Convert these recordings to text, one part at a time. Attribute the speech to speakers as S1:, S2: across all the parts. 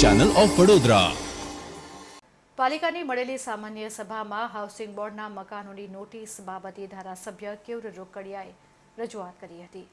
S1: Channel of Vadodara
S2: પાલિકાની મળેલી સામાન્ય સભામાં હાઉસિંગ બોર્ડના મકાનોની નોટિસ બાબતે ધારાસભ્ય કેવર રોકડિયાએ રજૂઆત કરી હતી.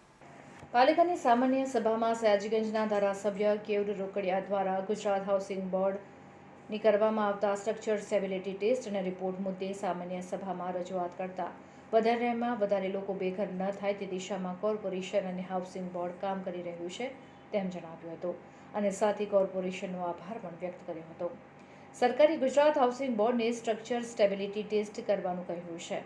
S2: પાલિકાની સામાન્ય સભામાં સયાજીગંજના ધારાસભ્ય કેવર રોકડિયા દ્વારા ગુજરાત હાઉસિંગ બોર્ડની કરવામાં આવતા સ્ટ્રક્ચર સ્ટેબિલિટી ટેસ્ટ અને રિપોર્ટ મુદ્દે સામાન્ય સભામાં રજૂઆત કરતા. વધારેમાં વધારે લોકો બેઘર ન થાય તે દિશામાં કોર્પોરેશન અને હાઉસિંગ બોર્ડ કામ કરી રહ્યું છે. તેમ જણાવ્યું હતું અને સાથે કોર્પોરેશનનો આભાર પણ વ્યક્ત કર્યો હતો. સરકારી ગુજરાત હાઉસિંગ બોર્ડને સ્ટ્રક્ચર સ્ટેબિલિટી ટેસ્ટ કરવાનું કહ્યું છે.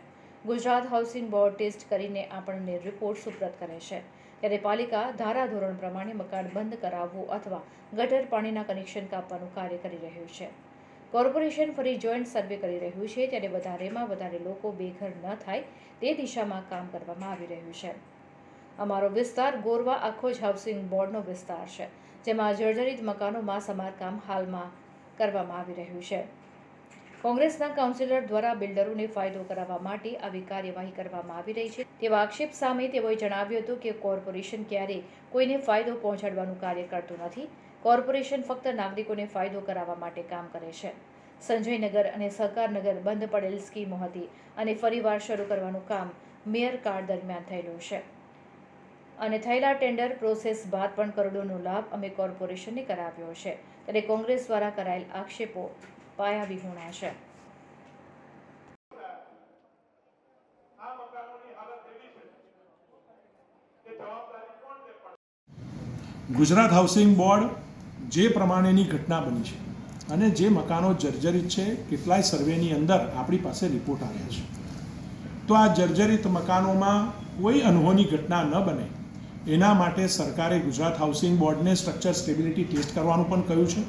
S2: ગુજરાત હાઉસિંગ બોર્ડ ટેસ્ટ કરીને આપણને રિપોર્ટ સુપ્રત કરે છે. ત્યારે પાલિકા ધારાધોરણ પ્રમાણે મકાન બંધ કરાવવું અથવા ગટર પાણીના કનેક્શન કાપવાનું કાર્ય કરી રહ્યું છે. કોર્પોરેશન ફરી જોઈન્ટ સર્વે કરી રહ્યું છે. ત્યારે વધારેમાં વધારે લોકો બેઘર ન થાય તે દિશામાં કામ કરવામાં આવી રહ્યું છે. અમારો વિસ્તાર ગોરવા આખો જ હાઉસિંગ બોર્ડનો વિસ્તાર છે, જેમાં જર્જરિત મકાનોમાં સમારકામ હાલમાં કરવામાં આવી રહ્યું છે. કોંગ્રેસના કાઉન્સિલર દ્વારા બિલ્ડરોને ફાયદો કરાવવા માટે આવી કાર્યવાહી કરવામાં આવી રહી છે. તેવા આક્ષેપ સામે તેઓએ જણાવ્યું હતું કે કોર્પોરેશન ક્યારેય કોઈને ફાયદો પહોંચાડવાનું કાર્ય કરતું નથી. કોર્પોરેશન ફક્ત નાગરિકોને ફાયદો કરાવવા માટે કામ કરે છે. સંજયનગર અને સહકારનગર બંધ પડેલ સ્કીમો હતી અને ફરીવાર શરૂ કરવાનું કામ મેયર કાર્ડ દરમિયાન થયેલું છે. અને થયેલા ટેન્ડર પ્રોસેસ બાદ પણ કરોડોનો લાભ અમે કોર્પોરેશનને કરાવ્યો છે. ત્યારે કોંગ્રેસ દ્વારા કરાયેલ આક્ષેપો
S3: હાલત એવી છે.
S4: ગુજરાત હાઉસિંગ બોર્ડ જે પ્રમાણેની ઘટના બની છે અને જે મકાનો જર્જરિત છે, કેટલાય સર્વેની અંદર આપણી પાસે રિપોર્ટ આવ્યા છે. તો આ જર્જરિત મકાનોમાં કોઈ અનહોની ઘટના ન બને. એના માટે સરકારે ગુજરાત હાઉસિંગ બોર્ડને સ્ટ્રક્ચર સ્ટેબિલિટી ટેસ્ટ કરવાનું પણ કહ્યું છે.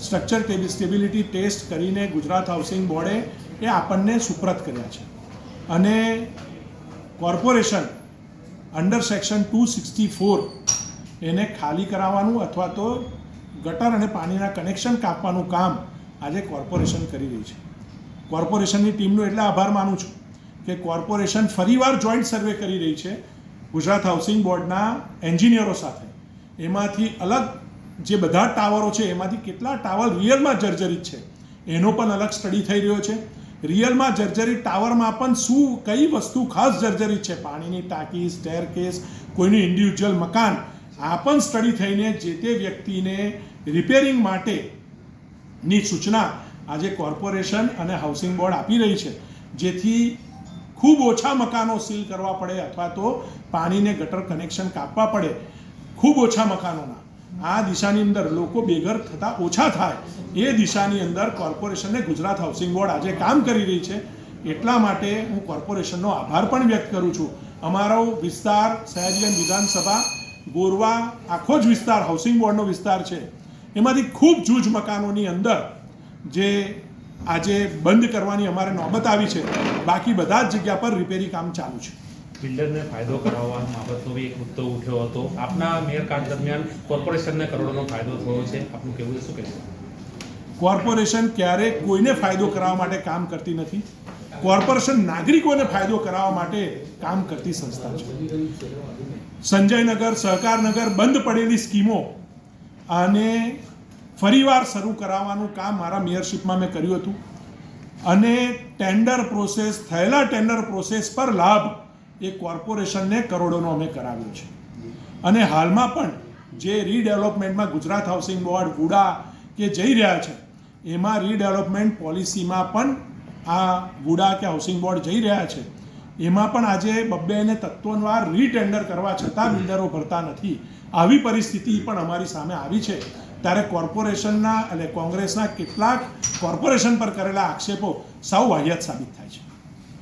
S4: સ્ટ્રક્ચર સ્ટેબિલિટી ટેસ્ટ કરીને ગુજરાત હાઉસિંગ બોર્ડે એ આપણને સુપ્રત કર્યા છે. અને corporation under section two sixty four એને ખાલી કરાવવાનું અથવા તો ગટર અને પાણીના કનેક્શન કાપવાનું કામ આજે કોર્પોરેશન કરી રહી છે. કોર્પોરેશનની ટીમનો એટલે આભાર માનું છું કે કોર્પોરેશન ફરીવાર જોઈન્ટ સર્વે કરી રહી છે ગુજરાત હાઉસિંગ બોર્ડના એન્જિનિયરો સાથે. એમાંથી અલગ જે બધા ટાવરો છે, એમાંથી કેટલા ટાવર રિયલમાં જર્જરિત છે, એનો પણ અલગ સ્ટડી થઈ રહ્યો છે. રિયલમાં જર્જરિત ટાવરમાં પણ શું, કઈ વસ્તુ ખાસ જર્જરિત છે? પાણીની ટાંકી સ્ટેર કેસ કોઈનું ઇન્ડિવિજ્યુઅલ મકાન, આ પણ સ્ટડી થઈને જે તે વ્યક્તિને રિપેરિંગ માટેની સૂચના આજે કોર્પોરેશન અને હાઉસિંગ બોર્ડ આપી રહી છે. જેથી ખૂબ ઓછા મકાનો સીલ કરવા પડે અથવા તો પાણીને ગટર કનેક્શન કાપવા પડે ખૂબ ઓછા મકાનોના. આ દિશાની અંદર લોકો બેઘર થતા ઓછા થાય. એ દિશાની અંદર કોર્પોરેશનને ગુજરાત હાઉસિંગ બોર્ડ આજે કામ કરી રહી છે. એટલા માટે હું કોર્પોરેશનનો આભાર પણ વ્યક્ત કરું છું. અમારો વિસ્તાર સયાજીગંજ વિધાનસભા, ગોરવા, આખો જ વિસ્તાર હાઉસિંગ બોર્ડનો વિસ્તાર છે. એમાંથી ખૂબ જૂજ મકાનોની અંદર જે આજે બંધ કરવાની અમારે નોબત આવી છે. બાકી બધા જ જગ્યા પર રિપેરી કામ ચાલુ છે.
S5: બિલ્ડરને ફાયદો કરાવવા બાબતનો બી એક મુદ્દો ઉઠ્યો હતો. આપના મેયર કાર્ડ દરમિયાન કોર્પોરેશનને કરોડોનો ફાયદો થયો છે. આપનું કેવું છે? શું કહેવું
S4: કોર્પોરેશન ક્યારેય કોઈને ફાયદો કરાવવા માટે કામ કરતી નથી. કોર્પોરેશન નાગરિકોને ફાયદો કરાવવા માટે કામ કરતી સંસ્થા છે. સંજયનગર સહકારનગર બંધ પડેલી સ્કીમો અને ફરીવાર શરૂ કરાવવાનું કામ મારા મેયરશિપમાં મેં કર્યું હતું. અને ટેન્ડર પ્રોસેસ, થયેલા ટેન્ડર પ્રોસેસ પર લાભ એ કોર્પોરેશનને કરોડોનો અમે કરાવ્યો છે. અને હાલમાં પણ જે રીડેવલપમેન્ટમાં ગુજરાત હાઉસિંગ બોર્ડ વુડા કે જઈ રહ્યા છે, એમાં રીડેવલપમેન્ટ પોલિસીમાં પણ આ વુડા કે હાઉસિંગ બોર્ડ જઈ રહ્યા છે. એમાં પણ આજે બબ્બે અને તત્વનવાર રીટેન્ડર કરવા છતાં બિલ્ડરો ભરતા નથી. આવી પરિસ્થિતિ પણ અમારી સામે આવી છે. ત્યારે કોર્પોરેશનના અને કોંગ્રેસના કેટલાક કોર્પોરેશન પર કરેલા આક્ષેપો સૌ વાહિયાત સાબિત થાય છે.